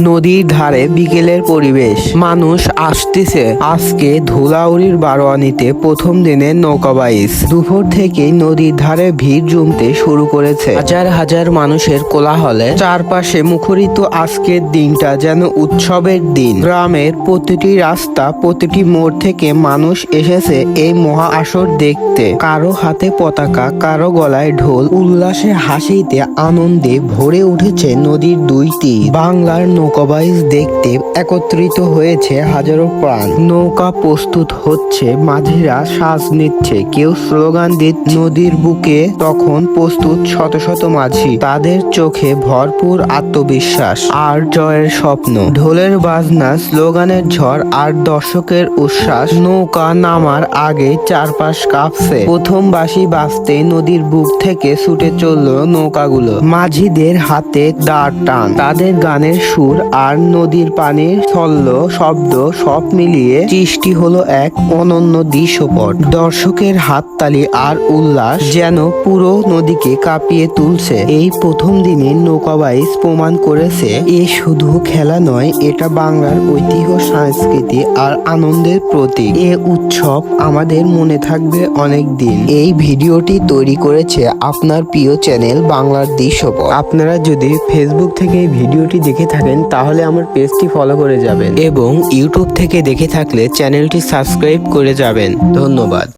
নদীর ধারে বিকেলের পরিবেশ। মানুষ আসতেছে। আজকে ধুলাউড়ির বারোয়ানিতে প্রথম দিনে নৌকাবাইজ দুপুর থেকে নদীর ধারে ভিড় জমতে শুরু করেছে। হাজার হাজার মানুষের কোলাহলে চারপাশে মুখরিত আজকের দিনটা যেন উৎসবের দিন। গ্রামের প্রতিটি রাস্তা, প্রতিটি মোড় থেকে মানুষ এসেছে এই মহা আসর দেখতে। কারও হাতে পতাকা, কারও গলায় ঢোল। উল্লাসে হাসিতে আনন্দে ভরে উঠেছে নদীর দুই তীর বাংলার নৌকাবাইজ দেখতে একত্রিত হয়েছে হাজারো প্রাণ। নৌকা প্রস্তুত হচ্ছে, মাঝিরা সাজ নিচ্ছে। কেউ স্লোগান দিচ্ছে নদীর বুকে তখন প্রস্তুত শত শত মাঝি। তাদের চোখে ভরপুর আত্মবিশ্বাস আর জয়ের স্বপ্ন। ঢোলের বাজনা, স্লোগানের ঝড় আর দর্শকের উচ্ছ্বাস। নৌকা নামার আগে চারপাশ কাঁপছে। প্রথম বাসি বাজতে নদীর বুক থেকে ছুটে চলল নৌকাগুলো। মাঝিদের হাতে দাঁড় টান। তাদের গানের সুর আর নদীর পানির ছল্ল শব্দ সব মিলিয়ে সৃষ্টি হলো এক অনন্য দৃশ্যপট। দর্শকের হাততালি আর উল্লাস যেন পুরো নদীকে কাঁপিয়ে তুলছে। এই প্রথম দিনে নৌকাবাইজ প্রমাণ করেছে, এ শুধু খেলা নয়, এটা বাংলার ঐতিহ্য, সংস্কৃতি আর আনন্দের প্রতীক। এ উৎসব আমাদের মনে থাকবে অনেক দিন এই ভিডিওটি তৈরি করেছে আপনার প্রিয় চ্যানেল বাংলার দৃশ্যপট। আপনারা যদি ফেসবুক থেকে ভিডিওটি দেখে থাকেন তাহলে আমার পেজটি ফলো করে যাবেন। এবং ইউটিউব থেকে দেখে থাকলে চ্যানেলটি সাবস্ক্রাইব করে যাবেন। ধন্যবাদ।